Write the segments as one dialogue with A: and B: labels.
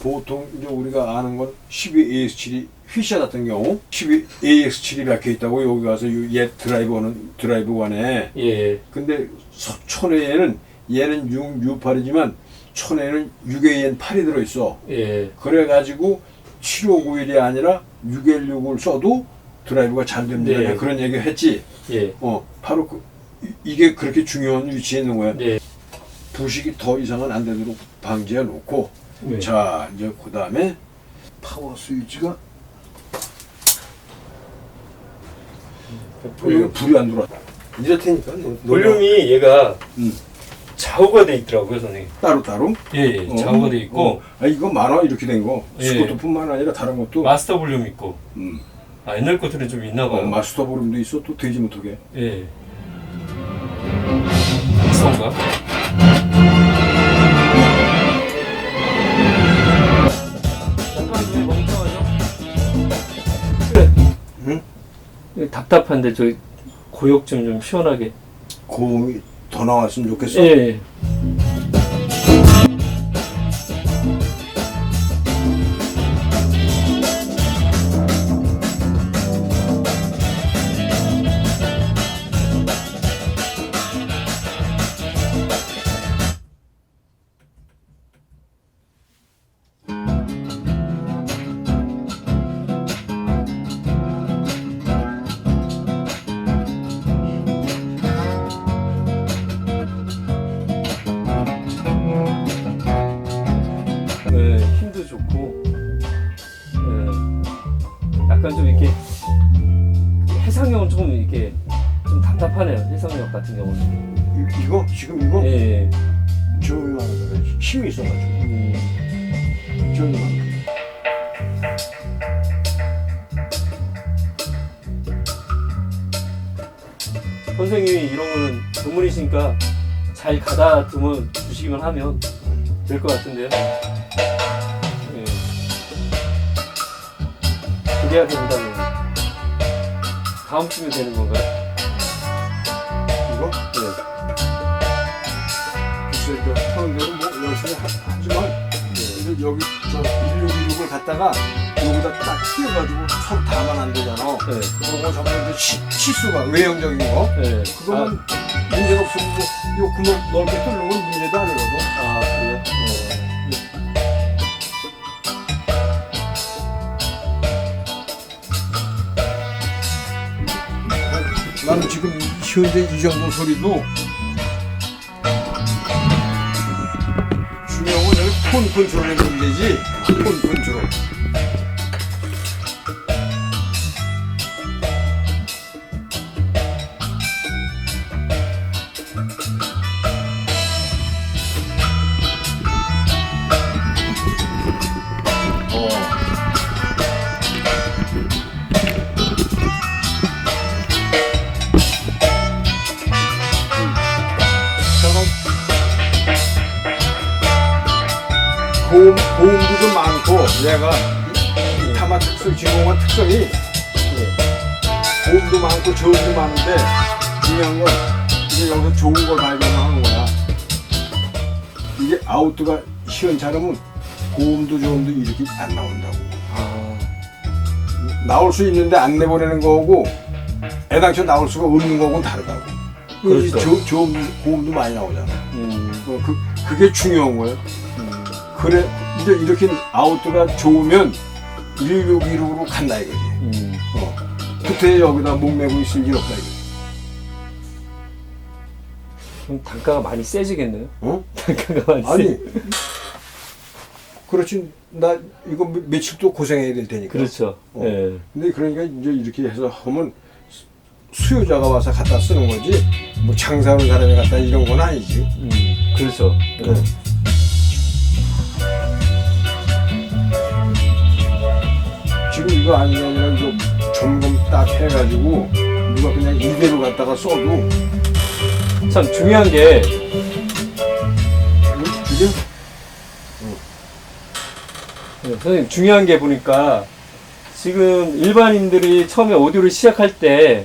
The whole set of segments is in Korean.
A: 보통 이제 우리가 아는 건 12AX7이 휘샤 같은 경우 12AX7이 박혀 있다고 여기 가서 이옛 드라이버는 드라이브관에
B: 예.
A: 근데 서- 천회에는 얘는 6, 68이지만 천회에는 6AN 8이 들어 있어.
B: 예.
A: 그래 가지고 7591이 아니라 616을 써도 드라이브가 잘 됩니다.
B: 네.
A: 그런 얘기 했지.
B: 예.
A: 어, 바로 그, 이- 이게 그렇게 중요한 위치에 있는 거야.
B: 네.
A: 부식이 더 이상은 안 되도록 방지해 놓고.
B: 네.
A: 자, 이제 그 다음에 파워 스위치가 여기 불이 안 들어와. 너가
B: 볼륨이 얘가
A: 음.
B: 좌우가 돼 있더라고요, 선생님.
A: 따로 따로.
B: 예, 예. 좌우가 돼 있고
A: 어. 아, 이거 많아, 이렇게 된 거.
B: 예.
A: 스코트뿐만 아니라 다른 것도.
B: 마스터 볼륨 있고.
A: 음.
B: 아, 옛날 것들은 좀 있나
A: 어,
B: 봐요.
A: 마스터 볼륨도 있어, 또 되지 못하게.
B: 예. 믹서인가? 답답한데 저 고역 좀좀 시원하게.
A: 고음이 더 나왔으면 좋겠어.
B: 예. 네, 좀 답답하네요. 해상형 같은 경우는.
A: 이- 이거? 지금 이거?
B: 예. 예.
A: 저음이 많아서 그래. 힘이 있어가지고.
B: 음,
A: 저음이 많아.
B: 선생님이 이런 거는 전문이시니까 잘 가다듬어 주시기만 하면 될 것 같은데요. 예. 기대가 된다면 다음 주면 되는 건가요?
A: 여기 저 1616을 갖다가 여기다 딱 끼워가지고 서로 다만 안 되잖아.
B: 네.
A: 그런 거그 시, 치수가 외형적인 거.
B: 네.
A: 그거는 문제가 없으고, 요 구멍 넓게 뚫는 건 문제도 아니거든.
B: 아, 그래요?
A: 나는 지금 이- 현재 이 정도 소리도 여기 톤 컨트롤의 문제지 톤 컨트롤 고음, 고음도 좀 많고 얘가 이 타마 특성, 진공관 특성이 예. 고음도 많고 저음도 많은데 중요한 건 이제 여기서 좋은 걸 발견하는 거야 이게 아웃도가 시원찮으면 고음도 저음도 이렇게 안 나온다고
B: 아,
A: 나올 수 있는데 안 내보내는 거고 애당초 나올 수가 없는 거고는 다르다고 이
B: 그렇죠.
A: 저, 저음, 고음도 많이 나오잖아
B: 음,
A: 어, 그, 그게 중요한 거예요.
B: 음,
A: 그래, 이제 이렇게 아웃도가 좋으면 161로 간다 이거지.
B: 음.
A: 어. 끝에 여기다 목매고 있을 일 없다 이거지.
B: 그럼 단가가 많이 세지겠네요?
A: 어?
B: 단가가 많이 세.
A: 아니, 그렇지. 나 이거 며- 며칠 또 고생해야 될 테니까.
B: 그렇죠.
A: 어.
B: 예.
A: 근데 그러니까 이제 이렇게 해서 하면 수- 수요자가 와서 갖다 쓰는 거지. 뭐 장사하는 사람이 갖다 이런 건 아니지.
B: 음, 그렇죠. 예.
A: 어. 지금 이거 아니라 이거 점검 딱 해가지고 누가 그냥 이대로 갖다가 써도
B: 참 중요한 게
A: 이거 주게
B: 네, 선생님 중요한 게 보니까 지금 일반인들이 처음에 오디오를 시작할 때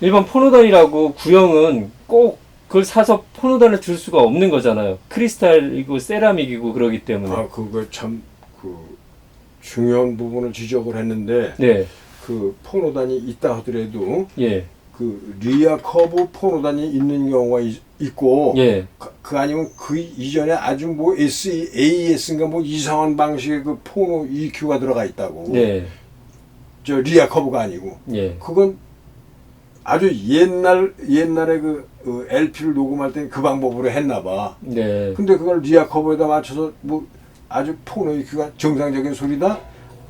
B: 일반 포노단이라고 구형은 꼭 그걸 사서 포노단을 들 수가 없는 거잖아요. 크리스탈이고 세라믹이고 그러기 때문에.
A: 아 그거 참그 중요한 부분을 지적을 했는데
B: 네,
A: 그 포노단이 있다 하더라도
B: 예,
A: 그 리아 커브 포노단이 있는 경우가 있, 고
B: 예,
A: 그, 그 아니면 그 이전에 아주 뭐 S, AS인가 뭐 이상한 방식의 그 포노 EQ가 들어가 있다고.
B: 네,
A: 저 리아 커브가 아니고
B: 예,
A: 그건 아주 옛날 옛날에 그, 그 LP를 녹음할 때 그 방법으로 했나 봐.
B: 네.
A: 근데 그걸 리아 커브에다 맞춰서 뭐 아주 포노 EQ가 정상적인 소리다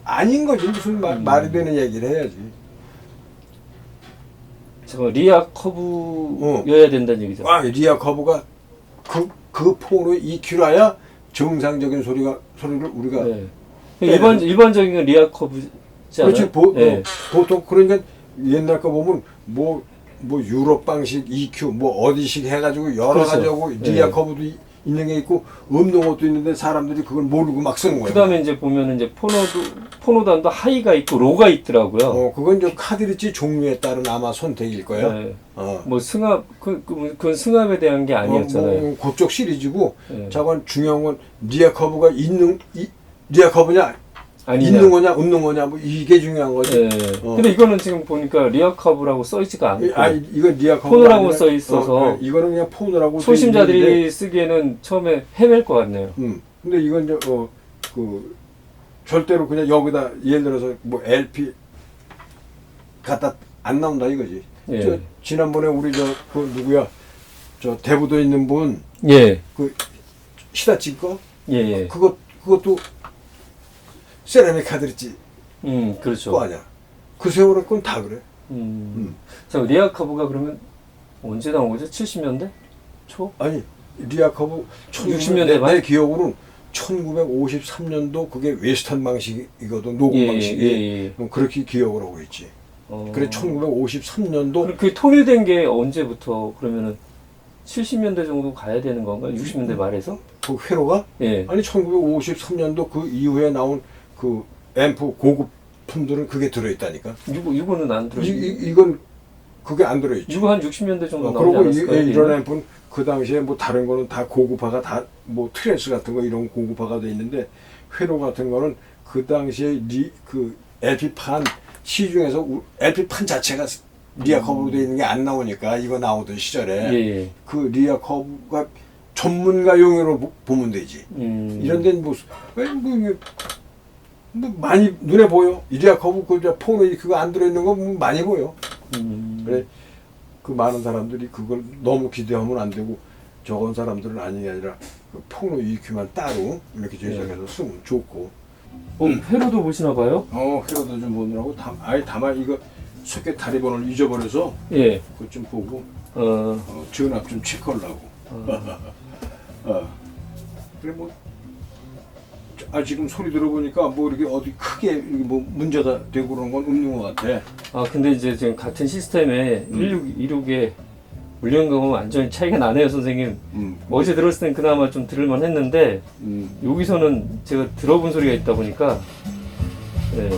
A: 아닌 거지 무슨 마-
B: 음.
A: 말이 되는 얘기를 해야지.
B: 잠깐 리아 커브여야 된다는 얘기죠.
A: 아 리아 커브가 그그 포노 EQ라야 정상적인 소리가 소리를 우리가
B: 네. 일반 일반적인 건 리아 커브지 않아요?
A: 그렇지 보,
B: 네.
A: 어, 보통 그러니까 옛날 거 보면 뭐 뭐 유럽 방식 EQ 뭐 어디식 해가지고 여러
B: 그렇죠.
A: 가지하고
B: 네.
A: 리아 커브도 이- 있는 게 있고 없는 것도 있는데 사람들이 그걸 모르고 막 쓰는 거예요.
B: 그다음에 이제 보면은 이제 포노도 포노단도 하이가 있고 로가 있더라고요.
A: 어 그건 이제 카드리지 종류에 따른 아마 선택일 거야.
B: 네.
A: 어.
B: 뭐 승합 그, 그 그건 승합에 대한 게 아니었잖아요.
A: 어, 뭐 그쪽 시리즈고
B: 네.
A: 자관 중요한 건 리아 커브가 있는 이, 리아 커브냐
B: 아니냐.
A: 있는 거냐 없는 거냐 뭐 이게 중요한 거지.
B: 예.
A: 어.
B: 근데 이거는 지금 보니까 리아 커브라고 써 있지가 않고
A: 이- 아 이- 이건 리아 커브
B: 폰이라고 써 있어서
A: 이거는 그냥 폰이라고 써 있는데
B: 초심자들이 쓰기에는 처음에 헤맬 것 같네요.
A: 음. 근데 이건 이제 어그 절대로 그냥 여기다 예를 들어서 뭐 LP 갖다 안 나온다 이거지.
B: 예.
A: 저 지난번에 우리 저 그 누구야 저 대부도 있는 분
B: 예.
A: 그 시다치 거
B: 예, 예.
A: 그것 그것도 세라믹 카드랬지
B: 음, 그렇죠.
A: 거 아니야. 그 세월에 건다 그래.
B: 음.
A: 음.
B: 자, 리아 커브가 그러면 언제 나온 거죠? 70년대? 초?
A: 아니 리아커브
B: 60년대
A: 내,
B: 말?
A: 내 기억으로는 1953년도 그게 웨스턴 방식이거든 녹음
B: 예,
A: 방식이
B: 예, 예.
A: 음, 그렇게 기억을 하고 있지.
B: 어.
A: 그래 1953년도
B: 그럼 그 통일된 게 언제부터 그러면은 70년대 정도 가야 되는 건가요? 60년대 말에서?
A: 그 회로가
B: 예.
A: 아니 1953년도 그 이후에 나온 그 앰프 고급품들은 그게 들어있다니까.
B: 이거 이거는 안 들어.
A: 이, 이, 이건 그게 안 들어있지.
B: 이거 한 60년대 정도
A: 어,
B: 나오지
A: 그리고 이,
B: 않았을까요?
A: 이런 앰프는 그 당시에 뭐 다른 거는 다 고급화가 다 뭐 트랜스 같은 거 이런 고급화가 돼 있는데 회로 같은 거는 그 당시에 리, 그 LP 판 시중에서 우- LP 판 자체가 리아 커브로 돼 있는 게 안 나오니까 이거 나오던 시절에
B: 음. 예, 예.
A: 그 리아 커브가 전문가 용어로 보- 보면 되지.
B: 음.
A: 이런 데는 뭐, 왜 뭐, 이게 뭐 많이 눈에 보여. 이 리아 커브 그 폰에 그거 안 들어있는 거뭐 많이 보여.
B: 음.
A: 그래 그 많은 사람들이 그걸 너무 기대하면 안 되고 적은 사람들은 아닌 게 아니라 그 폭로 EQ만 따로 이렇게 제작해서 쓰면 좋고
B: 어, 회로도 보시나 봐요?
A: 어 헤어도 좀 보느라고 다, 아예 다만 이거 소켓 다리번호를 잊어버려서
B: 예.
A: 그거 좀 보고
B: 어.
A: 어, 전압 좀 체크하려고
B: 어.
A: 어. 그래 뭐 아, 지금 소리 들어보니까 뭐 이렇게 어디 크게 이렇게 뭐 문제가 되고 그런 건 없는 것 같아.
B: 아 근데 이제 지금 같은 시스템에
A: 음.
B: 16, 16에 물량감은 완전히 차이가 나네요 선생님
A: 음.
B: 어제 들었을 땐 그나마 좀 들을만 했는데
A: 음.
B: 여기서는 제가 들어본 소리가 있다 보니까 네.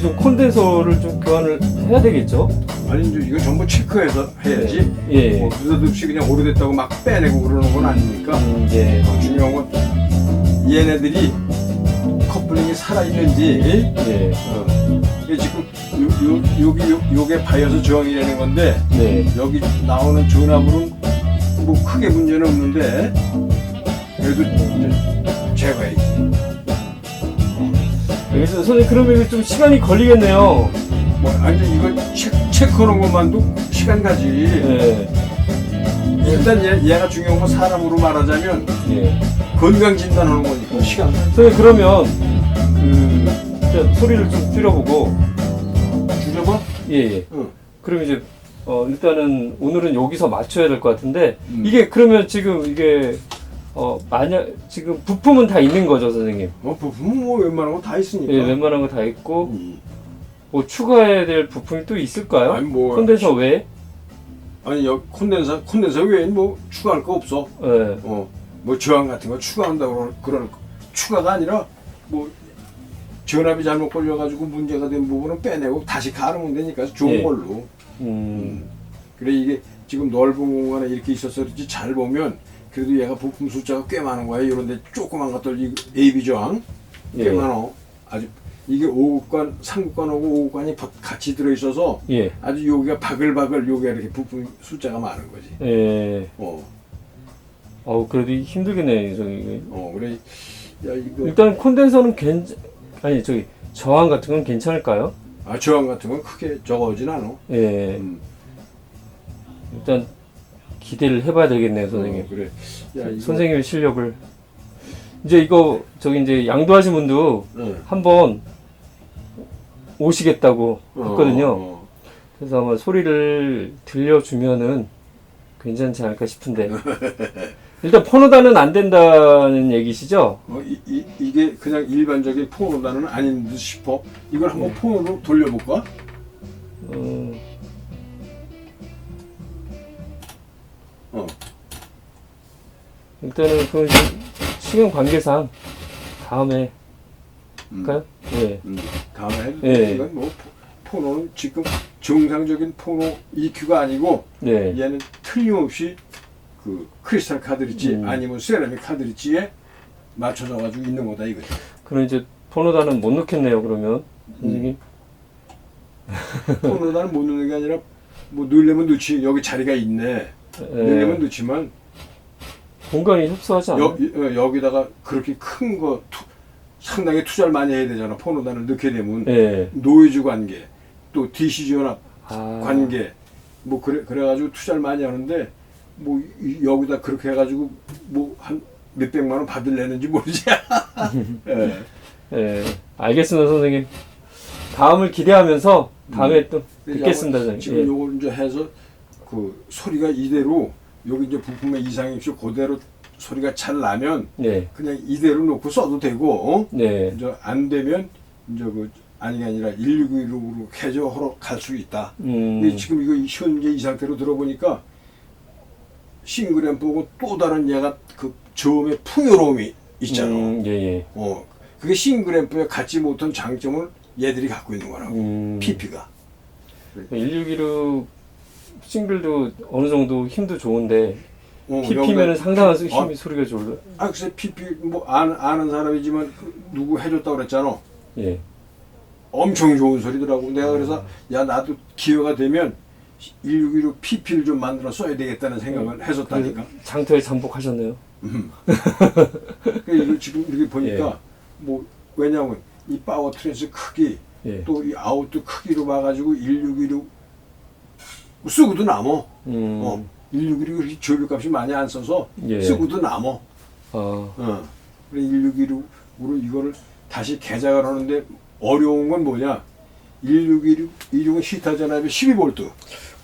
B: 좀 콘덴서를 좀 교환을 해야 되겠죠?
A: 아니 이제 이거 전부 체크해서 해야지.
B: 예.
A: 뭐 느닷없이 그냥 오래됐다고 막 빼내고 그러는 건 아니니까.
B: 음, 예.
A: 더 중요한 건 얘네들이 커플링이 살아있는지.
B: 예.
A: 어. 이게 지금 요, 요, 여기 요, 요게 바이어스 저항이라는 건데
B: 네.
A: 여기 나오는 전압으로는 뭐 크게 문제는 없는데 그래도 이제 제거해야지.
B: 그래서 선생님 그러면 이거 좀 시간이 걸리겠네요.
A: 뭐 아니 이거 체, 체크하는 것만도 시간 가지.
B: 예.
A: 일단 얘, 얘가 중요한 건 사람으로 말하자면
B: 예.
A: 건강 진단하는 거니까 시간.
B: 선생님 그러면 그 소리를 좀 줄여보고
A: 줄여봐.
B: 예. 예.
A: 응.
B: 그럼 이제 어 일단은 오늘은 여기서 맞춰야 될 것 같은데
A: 음.
B: 이게 그러면 지금 이게 어 만약 지금 부품은 다 있는 거죠 선생님?
A: 뭐 부품은 뭐 웬만한 거 다 있으니까.
B: 예, 웬만한 거 다 있고
A: 음.
B: 뭐 추가해야 될 부품이 또 있을까요?
A: 아니 뭐
B: 콘덴서 외에?
A: 아니 여기 콘덴서 콘덴서 외엔 뭐 추가할 거 없어.
B: 예.
A: 어, 뭐 저항 같은 거 추가한다고 그럴 추가가 아니라 뭐 전압이 잘못 걸려가지고 문제가 된 부분은 빼내고 다시 가르면 되니까 좋은
B: 예.
A: 걸로.
B: 음,
A: 그래 이게 지금 넓은 공간에 이렇게 있어서 그렇지 잘 보면 그래도 얘가 부품 숫자가 꽤 많은 거야. 이런데 조그만 것들 이 AB 저항 꽤
B: 예.
A: 많어. 아주 이게 5국관, 3국관하고 5국관이 같이 들어 있어서
B: 예,
A: 아주 여기가 바글바글 여기가 이렇게 부품 숫자가 많은 거지.
B: 예.
A: 어,
B: 어우, 그래도 힘들겠네, 저기.
A: 어 그래. 야 이거
B: 일단 콘덴서는 괜찮, 아니, 저기, 저항 같은 건 괜찮을까요?
A: 아 저항 같은 건 크게 적어진 않아.
B: 예.
A: 음.
B: 일단 기대를 해봐야 되겠네요, 선생님.
A: 어, 그래. 야 이거
B: 선생님의 실력을. 이제 이거, 저기 이제 양도하신 분도
A: 어.
B: 한번 오시겠다고 했거든요.
A: 어,
B: 그래서 아마 소리를 들려주면은 괜찮지 않을까 싶은데. 일단 포노다는 안 된다는 얘기시죠?
A: 어, 이, 이, 이게 그냥 일반적인 폰으로는 아닌 듯 싶어. 이걸
B: 네.
A: 한번 폰으로 돌려볼까?
B: 어,
A: 어.
B: 일단은 그 시간 관계상 다음에
A: 음.
B: 할까요? 예.
A: 음, 다음에 해도
B: 예.
A: 돼. 이건 뭐 포- 포노는 지금 정상적인 포노 EQ가 아니고
B: 네.
A: 얘는 틀림없이 그 크리스탈 카드리지
B: 음.
A: 아니면 세라믹 카드리지에 맞춰져 가지고 있는 거다 이거지.
B: 그럼 이제 포노다는 못 넣겠네요, 그러면. 선생님.
A: 포노다는 못 넣는 게 아니라 뭐 넣으려면 넣지 여기 자리가 있네.
B: 예.
A: 넣지만
B: 공간이 협소하지 않아요?
A: 여, 여, 여 기다가 그렇게 큰 거 상당히 투자를 많이 해야 되잖아. 포노단을 넣게 되면
B: 예.
A: 노이즈 관계, 또 DC 전압
B: 아.
A: 관계, 뭐 그래 그래가지고 투자를 많이 하는데 뭐 이- 여기다 그렇게 해가지고 뭐 한 몇백만 원 받을래는지 모르지. 예.
B: 예. 알겠습니다, 선생님. 다음을 기대하면서 다음에 또
A: 그래서
B: 뵙겠습니다, 선생님.
A: 지금
B: 예.
A: 요걸 이제 해서 그 소리가 이대로 여기 이제 부품에 이상이 없이 그대로 소리가 잘 나면
B: 네.
A: 그냥 이대로 놓고 써도 되고 어?
B: 네.
A: 이제 안 되면 이제 그 아니 아니라 169로 개조하러 갈수 있다.
B: 음.
A: 근데 지금 이거 이 현재 이 상태로 들어보니까 싱글 앰프고 또 다른 얘가 그 저음의 풍요로움이 있잖아.
B: 음, 예, 예.
A: 어, 그게 싱글 앰프에 갖지 못한 장점을 얘들이 갖고 있는 거라고.
B: 음.
A: PP가.
B: 1616 싱글도 어느 정도 힘도 좋은데
A: 어,
B: PP면은 상당한 소-
A: 어,
B: 힘이 소리가 좋을.
A: 아, 글쎄 PP 뭐 아는, 아는 사람이지만 그 누구 해줬다고 그랬잖아.
B: 예.
A: 엄청 좋은 소리더라고. 내가 그래서 야 나도 기회가 되면 1616 PP를 좀 만들어 써야 되겠다는 생각을 했었다니까.
B: 그 장터에 잠복하셨네요.
A: 음. 그 이거 지금 이렇게 보니까 뭐 왜냐면 이 파워 트랜스 크기
B: 예.
A: 또 이 아웃도 크기로 봐가지고 1616 쓰고도 남어.
B: 음.
A: 어. 1616 그렇게 조율값이 많이 안 써서
B: 예.
A: 쓰고도 남어.
B: 아.
A: 어. 그래 1616으로 이거를 다시 개작을 하는데 어려운 건 뭐냐? 1616 16은 히타 전압이 12V.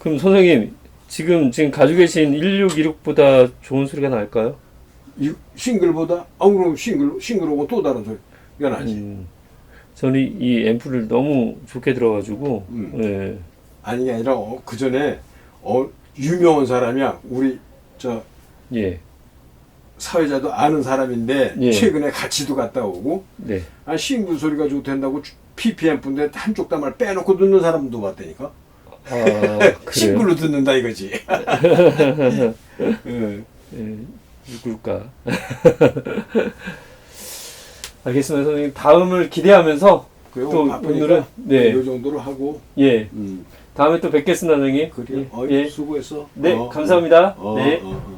B: 그럼 선생님 지금 지금 가지고 계신 1626보다 좋은 소리가 날까요?
A: 이 싱글보다 아 그럼 싱글 싱글하고 또 다른 소리가 나지.
B: 음. 저는 이- 이 앰프를 너무 좋게 들어가지고
A: 음.
B: 예.
A: 아니 게 아니라 어, 그 전에 어, 유명한 사람이야. 우리 저
B: 예.
A: 사회자도 아는 사람인데
B: 예.
A: 최근에 같이도 갔다 오고
B: 네.
A: 아 싱글 소리가 좋다고 PPM인데 한쪽 담을 빼놓고 듣는 사람도 봤다니까.
B: 아.
A: 싱글로 듣는다 이거지. 예.
B: 예, 누굴까? 알겠습니다, 선생님. 다음을 기대하면서 또 오늘은 네,
A: 이 정도로 하고
B: 예,
A: 음.
B: 다음에 또 뵙겠습니다, 선생님.
A: 그래.
B: 예, 예.
A: 수고했어.
B: 네,
A: 어,
B: 감사합니다.
A: 어,
B: 네.
A: 어, 어.